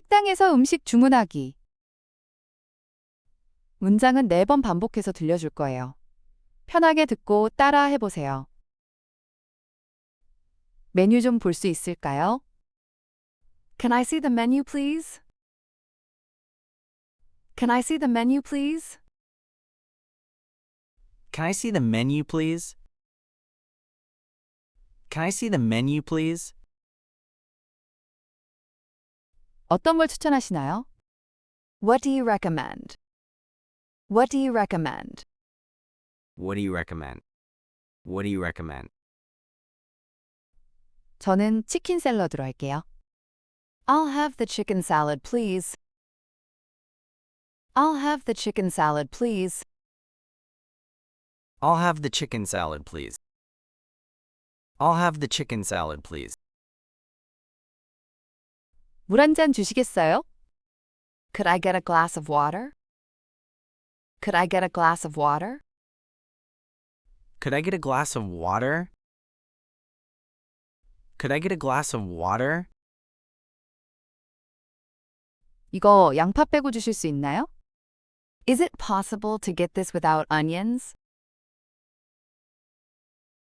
식당에서 음식 주문하기. 문장은 네번 반복해서 들려줄 거예요. 편하게 듣고 따라 해보세요. 메뉴 좀 볼 수 있을까요? Can I see the menu, please? Can I see the menu, please? Can I see the menu, please? Can I see the menu, please? 어떤 걸 추천하시나요? What do you recommend? What do you recommend? What do you recommend? What do you recommend? 저는 치킨 샐러드로 할게요. I'll have the chicken salad, please. I'll have the chicken salad, please. I'll have the chicken salad, please. I'll have the chicken salad, please. 물 한 잔 주시겠어요? Could I get a glass of water? Could I get a glass of water? Could I get a glass of water? Could I get a glass of water? 이거 양파 빼고 주실 수 있나요? Is it possible to get this without onions?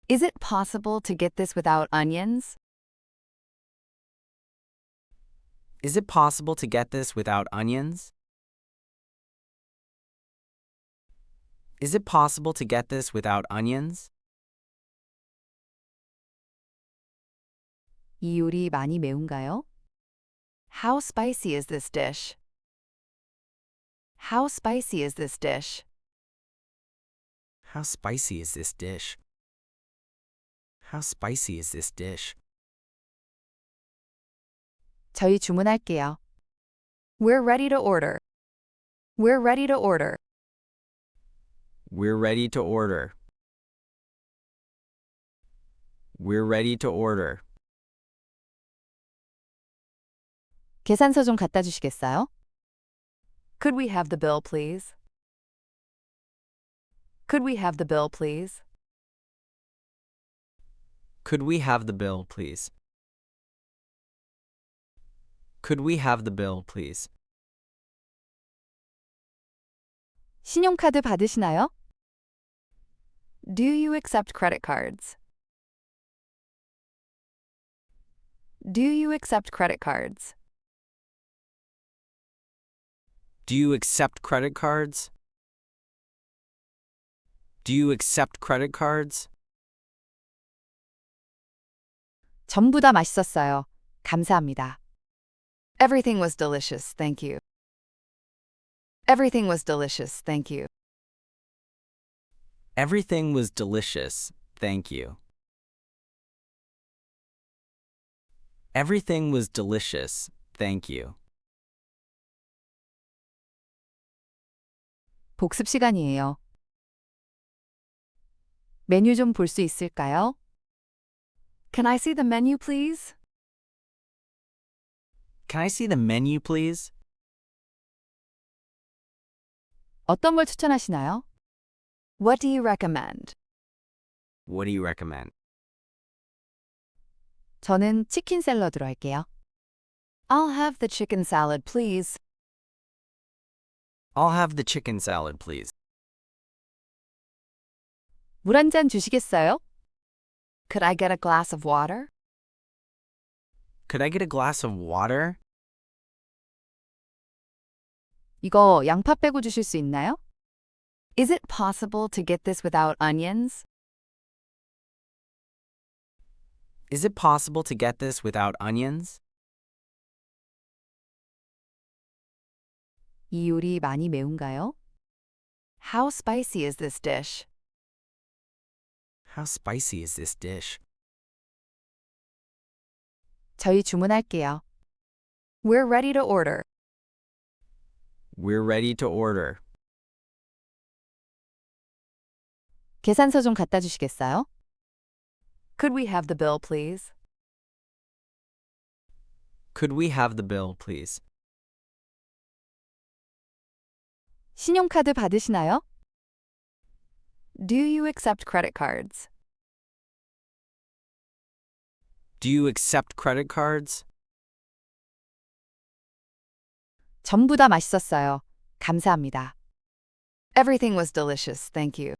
Is it possible to get this without onions? Is it possible to get this without onions? Is it possible to get this without onions? 이 요리 많이 매운가요? How spicy is this dish? How spicy is this dish? How spicy is this dish? How spicy is this dish? 저희 주문할게요. We're ready to order. We're ready to order. We're ready to order. We're ready to order. 계산서 좀 갖다 주시겠어요? Could we have the bill, please? Could we have the bill, please? Could we have the bill, please? Could we have the bill, please? 신용카드 받으시나요? Do you accept credit cards? Do you accept credit cards? Do you accept credit cards? Do you accept credit cards? 전부 다 맛있었어요. 감사합니다. Everything was delicious, thank you. Everything was delicious, thank you. Everything was delicious, thank you. Everything was delicious, thank you. 복습 시간이에요. 메뉴 좀 볼 수 있을까요? Can I see the menu, please? Can I see the menu, please? 어떤 걸 추천하시나요? What do you recommend? What do you recommend? 저는 치킨 샐러드로 할게요. I'll have the chicken salad, please. I'll have the chicken salad, please. 물 한 잔 주시겠어요? Could I get a glass of water? Could I get a glass of water? 이거 양파 빼고 주실 수 있나요? Is it possible to get this without onions? Is it possible to get this without onions? 이 요리 많이 매운가요? How spicy is this dish? How spicy is this dish? 저희 주문할게요. We're ready to order. We're ready to order. 계산서 좀 갖다 주시겠어요? Could we have the bill, please? Could we have the bill, please? 신용카드 받으시나요? Do you accept credit cards? Do you accept credit cards? 전부 다 맛있었어요. 감사합니다. Everything was delicious, thank you.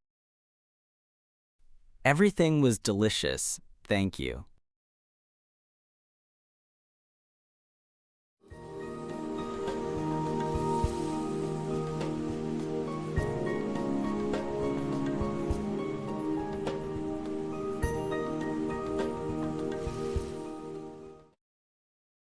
Everything was delicious. Thank you.